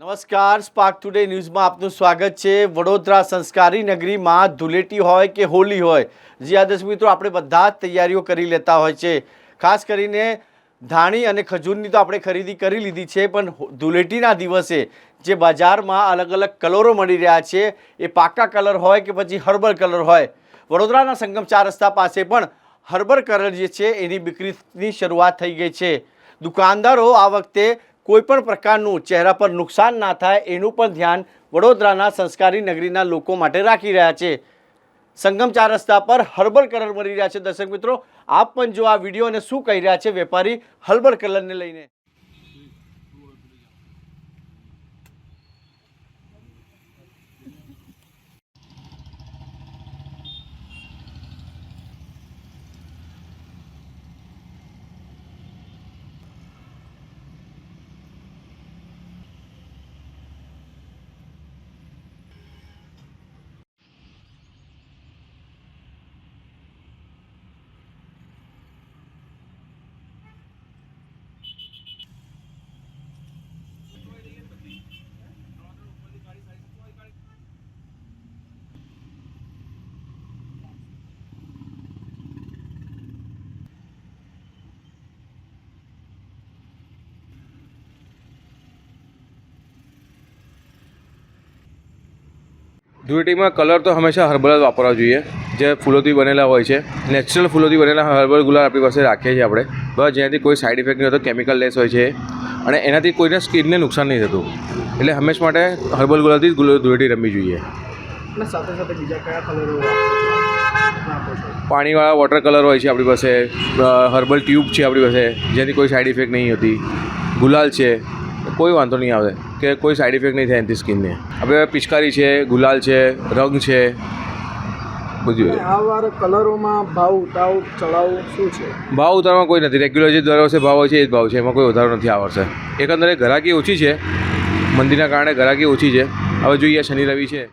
નમસ્કાર spark today ન્યૂઝમાં આપનું સ્વાગત છે. વડોદરા સંસ્કારી નગરીમાં ધૂળેટી હોય કે હોલી હોય, જી આ મિત્રો, આપણે બધા જ તૈયારીઓ કરી લેતા હોય છે. ખાસ કરીને ધાણી અને ખજૂરની તો આપણે ખરીદી કરી લીધી છે, પણ ધૂળેટીના દિવસે જે બજારમાં અલગ અલગ કલરો મળી રહ્યા છે, એ પાકા કલર હોય કે પછી હર્બલ કલર હોય. વડોદરાના સંગમ ચાર રસ્તા પાસે પણ હર્બલ કલર જે છે, એની બિક્રીની શરૂઆત થઈ ગઈ છે. દુકાનદારો આ વખતે કોઈ પણ પ્રકારનું ચહેરા પર નુકસાન ના થાય એનું પણ ધ્યાન વડોદરાના સંસ્કારી નગરીના લોકો માટે રાખી રહ્યા છે. સંગમ ચાર રસ્તા પર હર્બલ કલર મળી રહ્યા છે. દર્શક મિત્રો, આપ પણ જો આ વિડીયોને શું કહી રહ્યા છે વેપારી હર્બલ કલરને લઈને. ધૂળેટીમાં કલર તો હંમેશા હર્બલ જ વાપરવા જોઈએ. જે ફૂલોથી બનેલા હોય છે. નેચરલ ફૂલોથી બનેલા હર્બલ ગુલાલ આપણી પાસે રાખીએ છીએ આપણે. બસ જેનાથી કોઈ સાઇડ ઇફેક્ટ નહીં હોતો કેમિકલ લેસ હોય છે. અને એનાથી કોઈને સ્કિનને નુકસાન નહીં થતું. એટલે હંમેશા માટે હર્બલ ગુલાલથી જ ધૂળેટી રમવી જોઈએ. પાણીવાળા વોટર કલર હોય છે આપણી પાસે. હર્બલ ટ્યુબ છે આપણી પાસે. જેની કોઈ સાઇડ ઇફેક્ટ નહીં હોતી. ગુલાલ છે. કોઈ વાંધો નહીં આવે. કે કોઈ સાઇડ ઇફેક્ટ નહીં થાય એની સ્કિનને આપણે પિચકારી છે ગુલાલ છે રંગ છે બધું આ વાર કલરોમાં ભાવ ઉતાવ ચડાવ શું છે? ભાવ ઉતારવામાં કોઈ નથી. રેગ્યુલર જે દર વર્ષે ભાવ હોય છે એ જ ભાવ છે. એમાં કોઈ વધારો નથી આ વર્ષે. એકંદરે ઘરાકી ઓછી છે. મંદિરના કારણે ઘરાકી ઓછી છે. હવે જોઈએ શનિ રવિ છે.